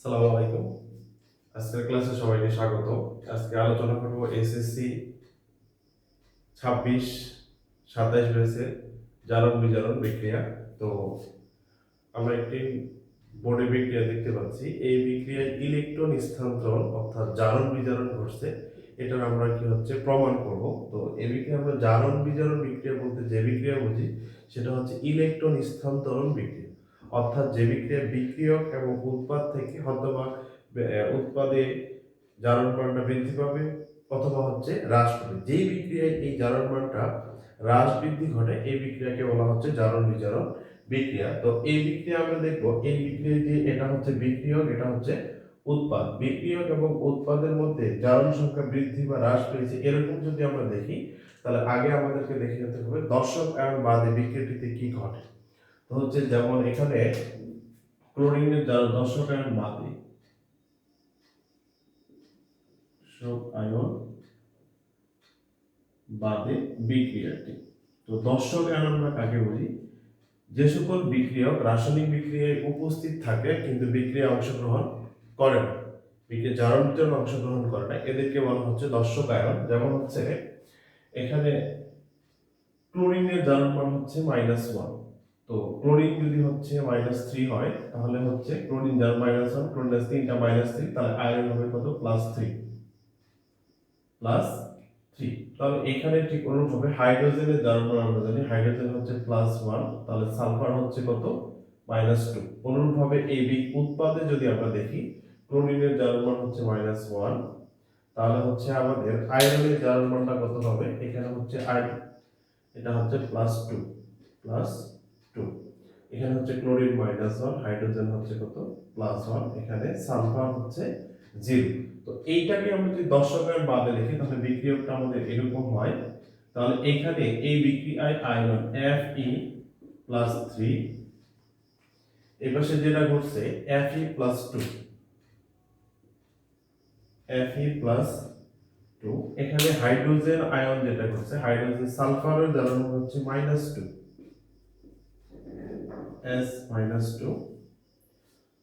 সালামু আলাইকুম। আজকের ক্লাসে সবাইকে স্বাগত। আজকে আলোচনা করব এসএসসি ছাব্বিশ, সাতাইশ ব্যাচের জারণ বিজারণ বিক্রিয়া। তো আমরা একটি বোর্ডে বিক্রিয়া দেখতে পাচ্ছি। এই বিক্রিয়ায় ইলেকট্রন স্থানান্তরণ অর্থাৎ জারণ বিজারণ ঘটছে। এটার আমরা কি হচ্ছে প্রমাণ করব। তো এ বিক্রিয়া আমরা জারণ বিজারণ বিক্রিয়া বলতে যে বিক্রিয়া বুঝি, সেটা হচ্ছে ইলেকট্রন স্থানান্তরণ বিক্রিয়া। অর্থাৎ যে বিক্রিয়া বিক্রিয়ক এবং উৎপাদ থেকে হয়তোবা উৎপাদে জারণ মানটা বৃদ্ধি পাবে অথবা হচ্ছে হ্রাস পাবে। যেই বিক্রিয়ায় এই জারণ মানটা হ্রাস বৃদ্ধি ঘটে, এই বিক্রিয়াকে বলা হচ্ছে জারণ বিজারণ বিক্রিয়া। তো এই বিক্রিয়া আমরা দেখব, এই বিক্রিয়া যে এটা হচ্ছে বিক্রিয়ক, এটা হচ্ছে উৎপাদ। বিক্রিয়ক এবং উৎপাদের মধ্যে জারণ সংখ্যা বৃদ্ধি বা হ্রাস পেয়েছে এরকম যদি আমরা দেখি, তাহলে আগে আমাদেরকে দেখে নিতে হবে দর্শক এবং বাদে বিক্রিয়াটিতে কি ঘটে। হচ্ছে যেমন এখানে ক্লোরিনের দর্শক আয়ন বাদে দর্শক আয়ন বাদে বিক্রিয়াটি। তো দর্শক আয়ন আমরা কাকে বলি? যে সকল বিক্রিয়ক রাসায়নিক বিক্রিয়ায় উপস্থিত থাকে, কিন্তু বিক্রিয়ায় অংশগ্রহণ করে না। বিক্রিয়া জারণ বিতরণ অংশগ্রহণ করে না। এদেরকে বলা হচ্ছে দর্শক আয়ন। যেমন হচ্ছে, এখানে ক্লোরিনের জারণ মান হচ্ছে মাইনাস ওয়ান তো ক্লোরিন যদি হচ্ছে মাইনাস থ্রি হয়, তাহলে হচ্ছে ক্লোরিন যার মাইনাস ওয়ান ক্লোরিন তিনটা মাইনাস থ্রি তাহলে আয়রন হবে কত? প্লাস থ্রি প্লাস থ্রি তাহলে এখানে ঠিক অনুরূপভাবে হাইড্রোজেনের যার মান আমরা জানি হাইড্রোজেন হচ্ছে প্লাস ওয়ান তাহলে সালফার হচ্ছে কত? মাইনাস টু অনুরূপভাবে এই বি উৎপাদে যদি আমরা দেখি, ক্লোরিনের যার মান হচ্ছে মাইনাস ওয়ান তাহলে হচ্ছে আমাদের আয়রনের যার মানটা কত হবে? এখানে হচ্ছে আয়রন এটা হচ্ছে প্লাস টু প্লাস টু এখানে হচ্ছে ক্লোরিন মাইনাস ওয়ান হাইড্রোজেন হচ্ছে কত? প্লাস ওয়ান এখানে সালফার হচ্ছে জিরো তো এইটাকে আমরা যদি দর্শকের বাদে লিখি, তাহলে বিক্রিয়কটা আমাদের এরকম হয়। তাহলে এখানে এই বিক্রিয়ায় iron F E plus three এপাশে যেটা ঘটছে F E plus two F E plus two এখানে হাইড্রোজেন আয়ন যেটা ঘটছে হাইড্রোজেন সালফারের জ্বালানো হচ্ছে minus two S minus two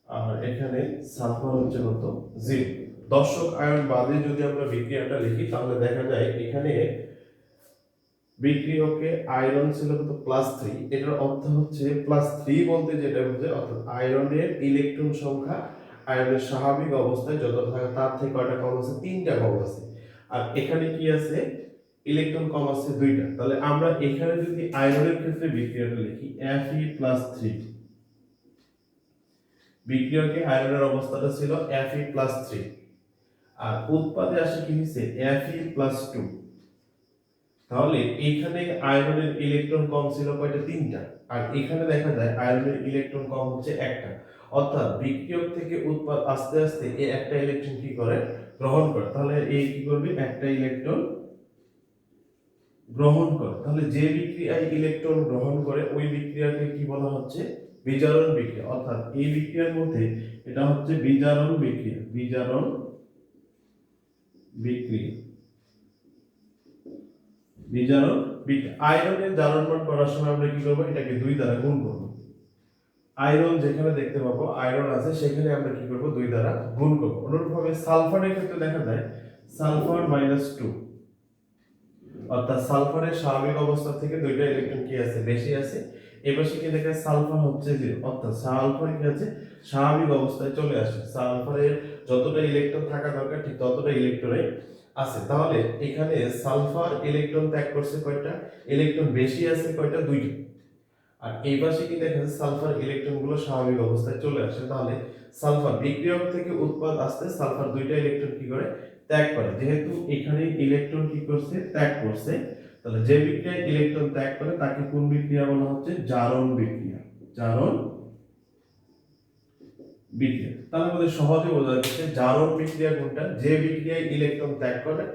আর এখানে সালফার হচ্ছে কত? জিরো দর্শক, আয়ন বাদে যদি আমরা বিক্রিয়াটা লিখি, তাহলে দেখা যায় এখানে বিক্রিয়কে আয়রন ছিল কত? প্লাস থ্রি এটার অর্থ হচ্ছে প্লাস থ্রি বলতে যেটা বোঝায়, অর্থাৎ আয়রনের ইলেকট্রন সংখ্যা, আয়রনের স্বাভাবিক অবস্থায় যত থাকে, তার থেকে কয়টা কম আছে? তিনটা কম আছে। আর এখানে কি আছে? ইলেকট্রন কম আছে দুইটা। তাহলে আমরা এখানে যদি আয়রনের ক্ষেত্রে বিক্রিয়াটা লিখি ই প্লাস থ্রি বিক্রিয়কে আয়রনের অবস্থাটা ছিল ই প্লাস থ্রি আর উৎপাদে আসে কি হয়েছে? ই প্লাস টু তাহলে এখানে আয়রনের ইলেকট্রন কম ছিল কয়টা? তিনটা। আর এখানে দেখা যায় আয়রনের ইলেকট্রন কম হচ্ছে একটা। অর্থাৎ বিক্রিয়ক থেকে উৎপাদ আস্তে আস্তে এই একটা ইলেকট্রন কি করে? গ্রহণ করে। তাহলে এই কি করবে? একটা ইলেকট্রন গ্রহণ করে। তাহলে যে বিক্রিয়ায় ইলেকট্রন গ্রহণ করে, ওই বিক্রিয়াকে কি বলা হচ্ছে? বিজারণ বিক্রিয়া। অর্থাৎ এই বিক্রিয়ার মধ্যে এটা হচ্ছে বিজারণ বিক্রিয়া। বিজারণ বিক্রিয়া। বিজারণ বিক্রিয়া। আয়রনের জারণ মান করার সময় আমরা কি করব? এটাকে দুই দ্বারা গুণ করব। আয়রন যেখানে দেখতে পাবো, আয়রন আছে, সেখানে আমরা কি করব? দুই দ্বারা গুণ করব। অনুরূপভাবে সালফারের ক্ষেত্রে দেখা যায়, সালফার মাইনাস টু। অর্থাৎ সালফারের স্বাভাবিক অবস্থা থেকে দুইটা ইলেকট্রন কি আছে, বেশি আছে। এবার কি দেখে সালফার হচ্ছে জিরো। অর্থাৎ সালফার কি আছে স্বাভাবিক অবস্থায় চলে আসে। সালফারের যতটা ইলেকট্রন থাকা দরকার, ঠিক ততটা ইলেকট্রনে আছে। তাহলে এখানে সালফার ইলেকট্রন ত্যাগ করছে কয়টা? ইলেকট্রন বেশি আছে কয়টা? দুইটা। আর এই পাশে কি দেখা যাচ্ছে, সালফার ইলেকট্রনগুলো স্বাভাবিক অবস্থায় চলে আসে। তাহলে সালফার বিক্রিয়ক থেকে উৎপাদ আসতে সালফার দুইটা ইলেকট্রন কি করে? ত্যাগ করে। যেহেতু এখানে ইলেকট্রন কি করছে? ত্যাগ করছে। তাহলে যে বিক্রিয়ায় ইলেকট্রন ত্যাগ করে, তাকে কোন বিক্রিয়া বলা হচ্ছে? জারণ বিক্রিয়া। জারণ বিক্রিয়া। তাহলে আমাদের সহজে বোঝা যাচ্ছে জারণ বিক্রিয়া কোনটা? যে বিক্রিয়ায় ইলেকট্রন ত্যাগ করে,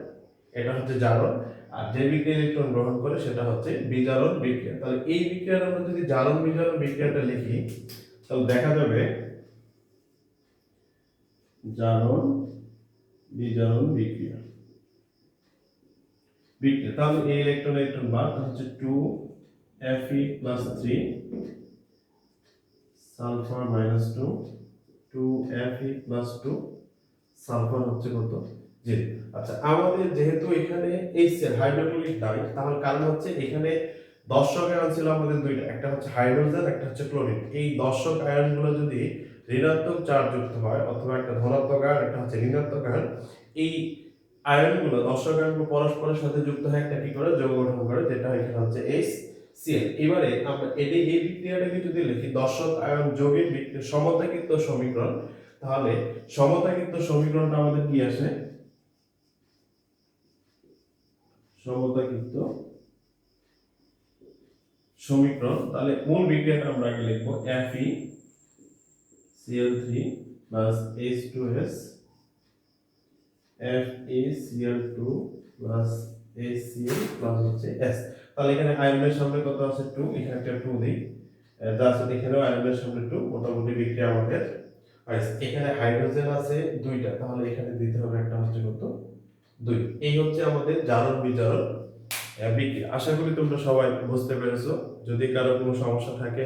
এটা হচ্ছে জারণ। আর যে বিক্রিয়া ইলেকট্রন গ্রহণ করে, সেটা হচ্ছে বিজারণ বিক্রিয়া। তাহলে এই বিক্রিয়ার আমরা যদি জারণ বিজারণ বিক্রিয়াটা লিখি, তাহলে দেখা যাবে জারণ বিজারণ বিক্রিয়া। বিক্রিয়া। তাহলে এই ইলেকট্রন ইলেকট্রন বাদ হচ্ছে two F E plus three sulphur minus two two F E plus two sulphur হচ্ছে কত? জিরো আচ্ছা আমাদের যেহেতু এখানে এইচসিএল হাইড্রোক্লোরিক নাই তাহলে কারণ হচ্ছে এখানে দর্শক আয়ন ছিল আমাদের দুইটা, একটা হচ্ছে হাইড্রোজেন একটা হচ্ছে ক্লোরিন এই দর্শক আয়নগুলো যদি ঋণাত্মক চার্জ যুক্ত হয় অথবা একটা ধনাত্মক আয়ন, একটা হচ্ছে ঋণাত্মক আয়ন। এই আয়নগুলো দর্শক আয়নগুলো পরস্পরের সাথে যুক্ত হয় একটা কি করে? যৌগ গঠন করে, যেটা এখানে হচ্ছে এইচ সিএল এবারে আমরা এটি, এই বিক্রিয়াটাকে যদি লিখি, দর্শক আয়ন যৌগের সমতাকৃত সমীকরণ, তাহলে সমতাকৃত সমীকরণটা আমাদের কি আসে? সমতাকৃত সমীকরণ। তাহলে মূল বিক্রিয়াটা আমরা আগে লিখব, Fe Cl3 plus H2S FeCl2 plus HCl plus হচ্ছে S তাহলে এখানে আয়নের সামনে কত আছে? 2 এখানে একটা 2 দিই যা আছে এখানেও আয়নের সামনে 2 মোটামুটি বিক্রিয়া আমাদের এখানে হাইড্রোজেন আছে দুইটা, তাহলে এখানে দিতে হবে একটা হচ্ছে কত? দুই। এই হচ্ছে আমাদের জারণ বিজারণ বিক্রিয়া। আশা করি তোমরা সবাই বুঝতে পেরেছ। যদি কারও কোনো সমস্যা থাকে